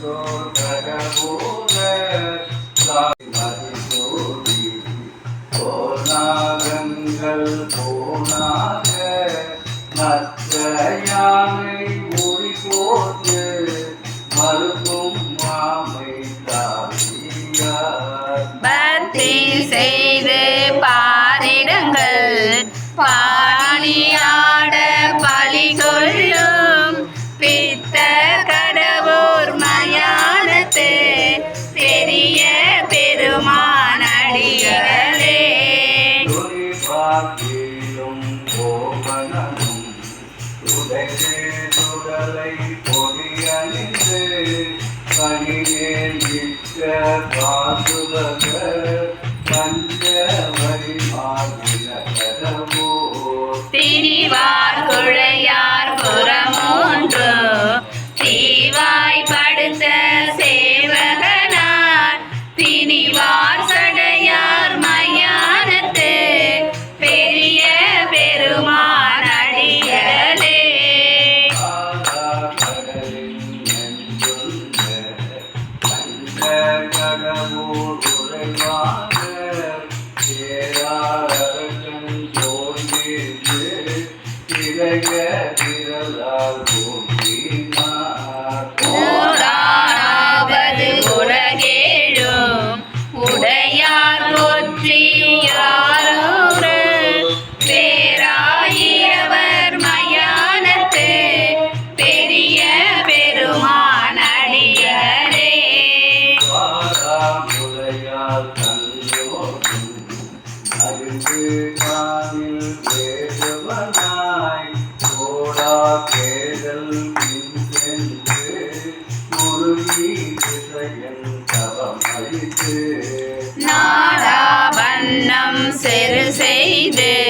சோதரபூர மதிசோதி மற்ற யானை மொழி போட்டு மறுக்கும் மாமை பக்தி செய்து பாணியாட பலி கொள்ளும் பித்த சுடலை பொடியணிந்து கணியேன் விட்ட பாசுவக பஞ்ச வரிமாகின கடவோ திரிவார் குழையார் புறமூன்று. தீவாய் படுத்த சேவகனார். திணிவார் கடவோ உறைவாக சேராரகன் தோன்றிற்று திரைய திரளால் போற்றினார் வாராமுலையால் தன்னோடும் அருகு காணில் வேடுவனாய் கோடா கேடல் சென்று முருகி திசையன் தவம் அழித்து செரு செய்தே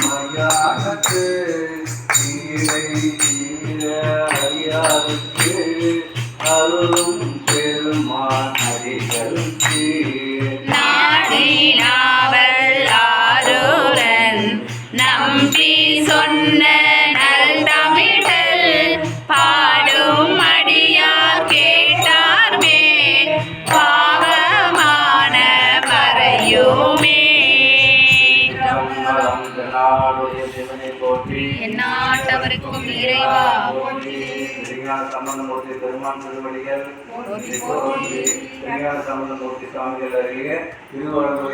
மயானத்து தீரை தீர அருளும் பெருமான் அடிகளுக்கு. நாடி ஆரூரன் நம்பி சொன்ன எந்நாட்டவருக்கும் இறைவா. சம்பந்தமூர்த்தி பெருமான் திருவடிகள். சம்பந்தமூர்த்தி சுவாமிகள் அருகே திருவள்ளுவர்